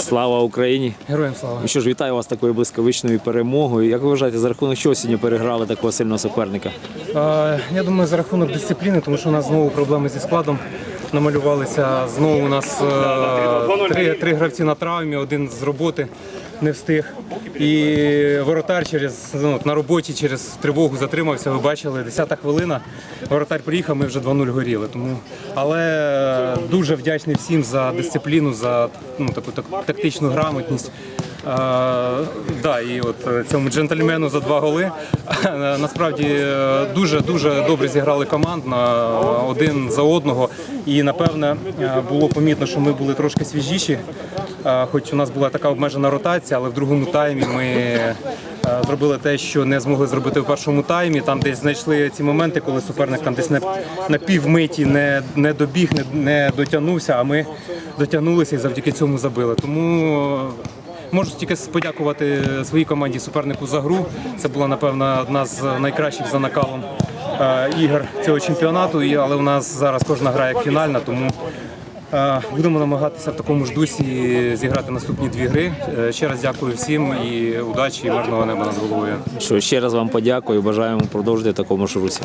Слава Україні! Героям слава. Ну що ж, вітаю вас такою блискавичною перемогою. Як ви вважаєте, за рахунок чого сьогодні переграли такого сильного суперника? Е, Я думаю, за рахунок дисципліни, тому що у нас знову проблеми зі складом намалювалися. Знову у нас е, три, три гравці на травмі, один з роботи не встиг. І воротар через ну, на роботі через тривогу затримався. Ви бачили, 10-та хвилина. Воротар приїхав, ми вже 2-0 горіли. Тому але е, дуже вдячний всім за дисципліну, за ну таку так, тактичну грамотність. А, да, і от е, цьому джентльмену за два голи. Насправді дуже дуже добре зіграли командно один за одного. І напевне е, було помітно, що ми були трошки свіжіші. Хоч у нас була така обмежена ротація, але в другому таймі ми зробили те, що не змогли зробити в першому таймі. Там десь знайшли ці моменти, коли суперник там десь на, півмиті не, не добіг, не, не дотягнувся, а ми дотягнулися і завдяки цьому забили. Тому Можу тільки подякувати своїй команді супернику за гру. Це була напевно одна з найкращих за накалом ігор цього чемпіонату. Але у нас зараз кожна гра як фінальна, тому будемо намагатися в такому ж дусі зіграти наступні дві гри. Е, Ще раз дякую всім і удачі і мирного неба над головою. Що ще раз вам подякую. Бажаємо продовжити такому ж русі.